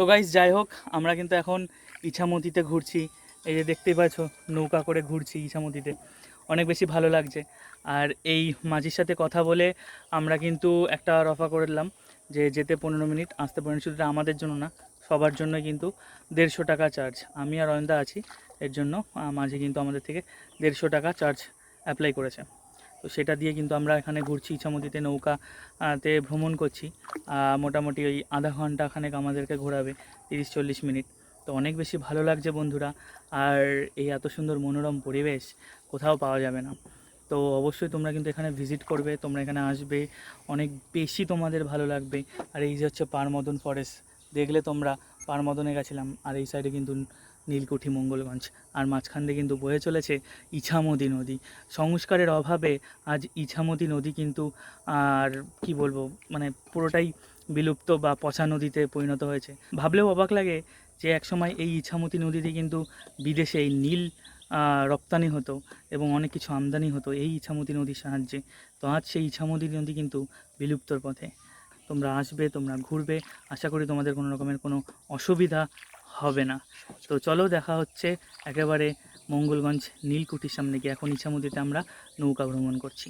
তো গাইজ যাই হোক, আমরা কিন্তু এখন ইছামতিতে ঘুরছি। এই যে দেখতেই পাচ্ছ, নৌকা করে ঘুরছি ইছামতিতে। অনেক বেশি ভালো লাগছে। আর এই মাঝির সাথে কথা বলে আমরা কিন্তু একটা রফা করলাম যে যেতে পনেরো মিনিট, আসতে পনেরো শুধু আমাদের জন্য না, সবার জন্য কিন্তু দেড়শো টাকা চার্জ আমি আর অয়ন্দা আছি, এর জন্য মাঝে কিন্তু আমাদের থেকে দেড়শো টাকা চার্জ অ্যাপ্লাই করেছে। তো সেটা দিয়ে কিন্তু আমরা এখানে ঘুরছি ইছামতিতে নৌকা আহ, তে ভ্রমণ করছি। মোটামুটি ওই আধা ঘণ্টা খানেক আমাদেরকে ঘোরাবে তিরিশ চল্লিশ মিনিট। তো অনেক বেশি ভালো লাগছে বন্ধুরা। আর এই এত সুন্দর মনোরম পরিবেশ কোথাও পাওয়া যাবে না। তো অবশ্যই তোমরা কিন্তু এখানে ভিজিট করবে তোমরা এখানে আসবে অনেক বেশি তোমাদের ভালো লাগবে। আর এই যে হচ্ছে পারমদন ফরেস্ট দেখলে তোমরা পারমদনে গেছিলাম আর এই সাইডে কিন্তু নীলকুঠি, মঙ্গলগঞ্জ। আর মাঝখান দিয়ে কিন্তু বয়ে চলেছে ইছামতি নদী। সংস্কারের অভাবে আজ ইছামতি নদী কিন্তু আর কি বলব মানে পুরোটাই বিলুপ্ত বা পচা নদীতে পরিণত হয়েছে। ভাবলেও অবাক লাগে যে একসময় এই ইছামতি নদীতে কিন্তু বিদেশে এই নীল রপ্তানি হতো এবং অনেক কিছু আমদানি হতো এই ইছামতি নদীর সাহায্যে। তো আজ সেই ইছামতি নদী কিন্তু বিলুপ্তর পথে। তোমরা আসবে, তোমরা ঘুরবে। আশা করি তোমাদের কোনো রকমের কোনো অসুবিধা হবে না। তো চলো দেখা হচ্ছে একেবারে মঙ্গলগঞ্জ নীলকুঠির সামনে গিয়ে। এখন ইছামতিতে আমরা নৌকা ভ্রমণ করছি।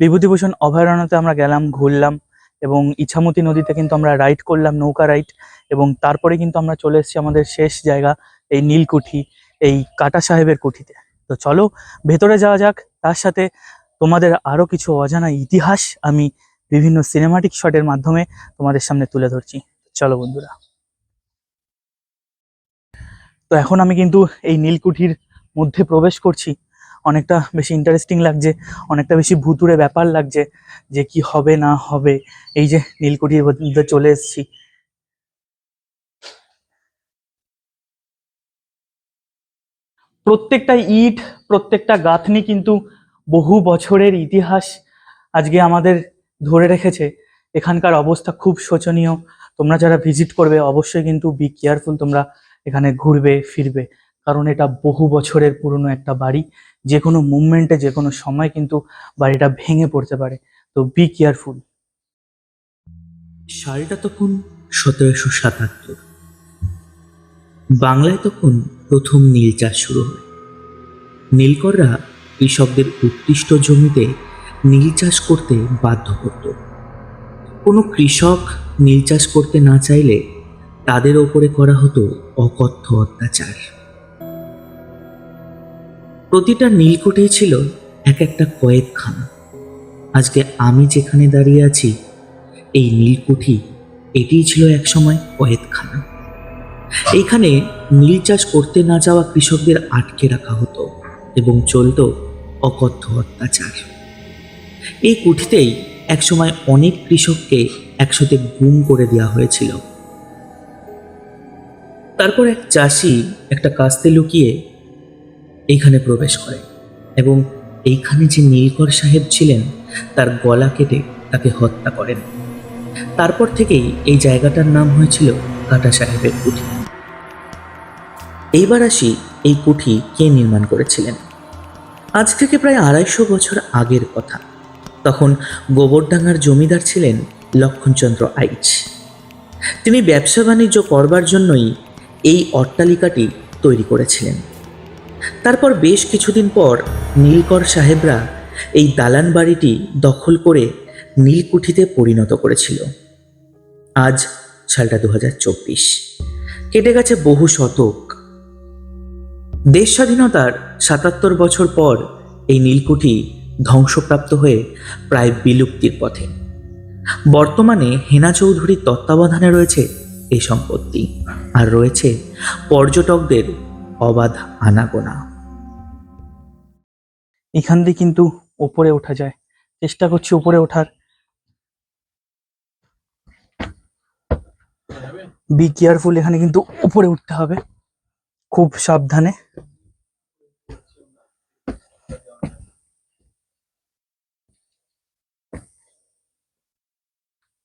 বিভূতিভূষণ অভয়ারণ্যতে আমরা গেলাম, ঘুরলাম এবং ইছামতি নদীতে কিন্তু আমরা রাইড করলাম, নৌকা রাইড এবং তারপরে কিন্তু আমরা চলে এসেছি আমাদের শেষ জায়গা, এই নীলকুঠি, এই কাটা সাহেবের কুঠিতে। তো চলো, ভেতরে যাওয়া যাক। তার সাথে তোমাদের আরও কিছু অজানা ইতিহাস আমি বিভিন্ন সিনেমাটিক শটের মাধ্যমে তোমাদের সামনে তুলে ধরছি। চলো বন্ধুরা। তো এখন আমি কিন্তু এই নীলকুঠির মধ্যে প্রবেশ করছি। অনেকটা বেশি ইন্টারেস্টিং লাগছে, অনেকটা বেশি ভুতুরে ব্যাপার লাগছে যে কি হবে না হবে। এই যে নীলকুঠির মধ্যে চলে এসেছি। প্রত্যেকটা ইট, প্রত্যেকটা গাঁথনি কিন্তু বহু বছরের ইতিহাস আজকে আমাদের ধরে রেখেছে। এখানকার অবস্থা খুব শোচনীয়। তোমরা যারা ভিজিট করবে, অবশ্যই কিন্তু বি কেয়ারফুল তোমরা এখানে ঘুরবে, ফিরবে। কারণ এটা বহু বছরের পুরনো একটা বাড়ি। যে কোনো মুভমেন্টে যে কোনো সময় কিন্তু বাড়িটা ভেঙে পড়তে পারে। তো বি কেয়ারফুল সালটা তখন সতেরোশো সাতাত্তর। বাংলায় তখন প্রথম নীল চাষ শুরু হয়। নীলকররা কৃষকদের উৎকৃষ্ট জমিতে নীল চাষ করতে বাধ্য করত। কোনো কৃষক নীল চাষ করতে না চাইলে তাদের ওপরে করা হতো অকথ্য অত্যাচার। প্রতিটা নীলকোটেই ছিল এক একটা কয়েদখানা আজকে আমি যেখানে দাঁড়িয়ে আছি, এই নীলকুঠি, এটিই ছিল একসময় কয়েদখানা। এইখানে নীল চাষ করতে না যাওয়া কৃষকদের আটকে রাখা হতো এবং চলতো অকথ্য অত্যাচার। এই কুঠিতেই একসময় অনেক কৃষককে একসাথে গুম করে দেওয়া হয়েছিল। তারপর এক চাষি একটা কাস্তে লুকিয়ে এইখানে প্রবেশ করে এবং এইখানে যে নীলকর সাহেব ছিলেন, তার গলা কেটে তাকে হত্যা করেন। তারপর থেকেই এই জায়গাটার নাম হয়েছিল কাটা সাহেবের কুঠি। এইবার আসি এই কুঠি কে নির্মাণ করেছিলেন। আজ থেকে প্রায় আড়াইশো বছর আগের কথা। তখন গোবরডাঙ্গার জমিদার ছিলেন লক্ষণচন্দ্র আইচ। তিনি ব্যবসা বাণিজ্য করবার জন্যই এই অট্টালিকাটি তৈরি করেছিলেন। তারপর বেশ কিছুদিন পর নীলকর সাহেবরা এই দালান বাড়িটি দখল করে নীলকুঠিতে পরিণত করেছিল। আজ সালটা দু হাজার চব্বিশ। কেটে গেছে বহু শতক। দেশ স্বাধীনতার সাতাত্তর বছর পর এই নীলকুঠি ধ্বংসপ্রাপ্ত হয়ে প্রায় বিলুপ্তির পথে। বর্তমানে হেনা চৌধুরীর তত্ত্বাবধানে রয়েছে এই সম্পত্তি। আর রয়েছে পর্যটকদের অবাধ আনাগোনা। এখান দিয়ে কিন্তু ওপরে ওঠা যায়। চেষ্টা করছি উপরে ওঠার। বি কেয়ারফুল এখানে কিন্তু উপরে উঠতে হবে। খুব সাবধানে।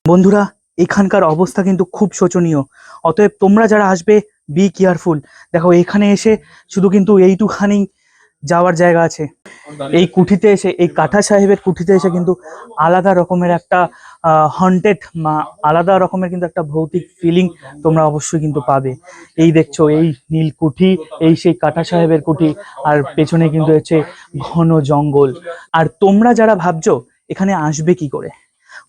বন্ধুরা, এখানকার অবস্থা কিন্তু খুব শোচনীয়। অতএব তোমরা যারা আসবে বি কেয়ারফুল দেখো, এখানে এসে শুধু কিন্তু এইটুখানি যাওয়ার জায়গা আছে। এই কুঠিতে এসে, এই কাঠা সাহেবের কুঠিতে এসে কিন্তু আলাদা রকমের একটা হন্টেড আলাদা রকমের কিন্তু একটা ভৌতিক ফিলিং তোমরা অবশ্যই কিন্তু পাবে। এই দেখছ, এই নীল কুঠি, এই সেই কাঠা সাহেবের কুঠি, আর পেছনে কিন্তু হচ্ছে ঘন জঙ্গল। আর তোমরা যারা ভাবছ, এখানে আসবে কি করে?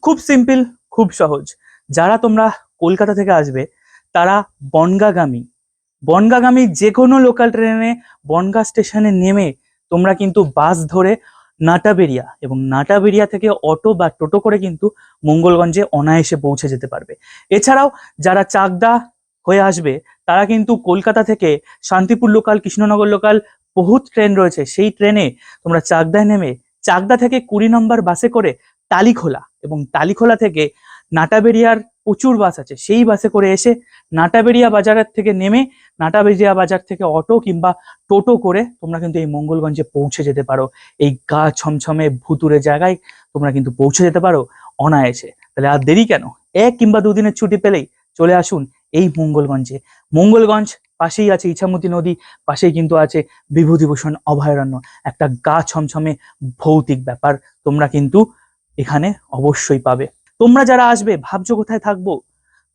খুব সিম্পল খুব সহজ। যারা তোমরা কলকাতা থেকে আসবে, তারা বনগাগামী বনগাগামী যে কোনো লোকাল ট্রেনে বনগা স্টেশনে নেমে তোমরা কিন্তু বাস ধরে নাটাবেরিয়া এবং নাটাবেরিয়া থেকে অটো বা টোটো করে কিন্তু মঙ্গলগঞ্জে অনায়াসে পৌঁছে যেতে পারবে। এছাড়াও যারা চাকদা হয়ে আসবে, তারা কিন্তু কলকাতা থেকে শান্তিপুর লোকাল কৃষ্ণনগর লোকাল বহুত ট্রেন রয়েছে। সেই ট্রেনে তোমরা চাকদায় নেমে চাকদা থেকে কুড়ি নম্বর বাসে করে টালিখোলা এবং টালিখোলা থেকে নাটাবেরিয়ার প্রচুর বাস আছে। সেই বাসে করে এসে নাটাবেরিয়া বাজারের থেকে নেমে নাটাবেরিয়া বাজার থেকে অটো কিংবা টোটো করে তোমরা কিন্তু এই মঙ্গলগঞ্জে পৌঁছে যেতে পারো। এই গা ছমছমে ভুতুরে জায়গায় তোমরা কিন্তু পৌঁছে যেতে পারো অনায়াসে। তাহলে আর দেরি কেন? এক কিংবা দুদিনের ছুটি পেলেই চলে আসুন এই মঙ্গলগঞ্জে। মঙ্গলগঞ্জ পাশেই আছে ইছামতি নদী, পাশেই কিন্তু আছে বিভূতিভূষণ অভয়ারণ্য। একটা গা ছমছমে ভৌতিক ব্যাপার তোমরা কিন্তু এখানে অবশ্যই পাবে। তোমরা যারা আসবে, ভাবছ কোথায় থাকব?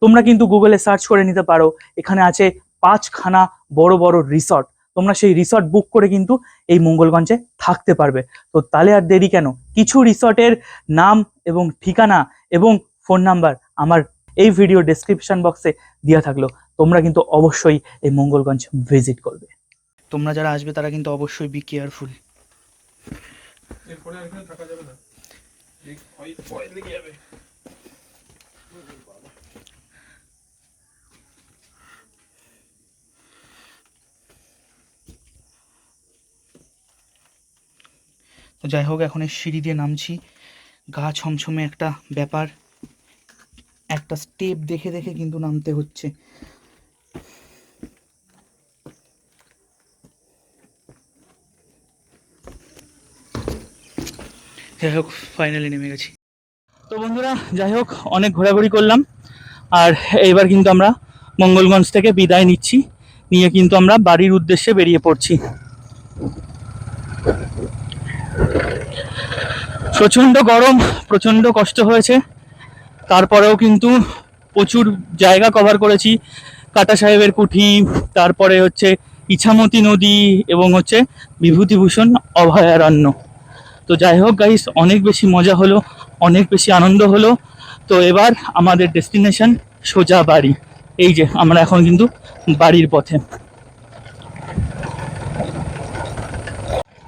তোমরা কিন্তু গুগলে সার্চ করে নিতে পারো। এখানে আছে পাঁচখানা বড় বড় রিসর্ট তোমরা সেই রিসর্ট বুক করে কিন্তু এই মঙ্গলগঞ্জে থাকতে পারবে। তো তাহলে আর দেরি কেন? কিছু রিসর্টের নাম এবং ঠিকানা এবং ফোন নাম্বার আমার এই ভিডিও ডেসক্রিপশন বক্সে দেওয়া থাকল। তোমরা কিন্তু অবশ্যই এই মঙ্গলগঞ্জ ভিজিট করবে। তোমরা যারা আসবে, তারা কিন্তু অবশ্যই বি কেয়ারফুল এরপরে আর থাকা যাবে না এই ভয় ভয় লেগে যাবে তো যাই হোক, এখন এই সিঁড়ি দিয়ে নামছি। গা ছমছমে একটা ব্যাপার, একটা স্টেপ দেখে দেখে কিন্তু নামতে হচ্ছে। যাই হোক ফাইনালি নেমে গেছি। তো বন্ধুরা, যাই হোক, অনেক ঘোরাঘুরি করলাম। আর এইবার কিন্তু আমরা মঙ্গলগঞ্জ থেকে বিদায় নিচ্ছি। নিয়ে কিন্তু আমরা বাড়ির উদ্দেশ্যে বেরিয়ে পড়ছি। প্রচণ্ড গরম, প্রচণ্ড কষ্ট হয়েছে। তারপরেও কিন্তু প্রচুর জায়গা কভার করেছি। কাটা সাহেবের কুঠি, তারপরে হচ্ছে ইছামতি নদী এবং হচ্ছে বিভূতিভূষণ অভয়ারণ্য। তো যাই হোক গাইস অনেক বেশি মজা হলো, অনেক বেশি আনন্দ হলো। তো এবার আমাদের ডেস্টিনেশন সোজা বাড়ি। এই যে, আমরা এখন কিন্তু বাড়ির পথে।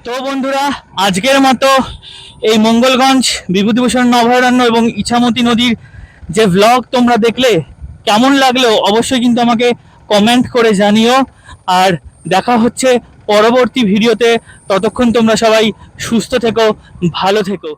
তো বন্ধুরা, আজকের মতো এই মঙ্গলগঞ্জ বিভূতিভূষণ অভয়ারণ্য এবং ইছামতি নদীর যে ভ্লগ তোমরা দেখলে, কেমন লাগল অবশ্যই কিন্তু আমাকে কমেন্ট করে জানিও। আর দেখা হচ্ছে পরবর্তী ভিডিওতে ততক্ষণ তোমরা সবাই সুস্থ থেকো ভালো থেকো।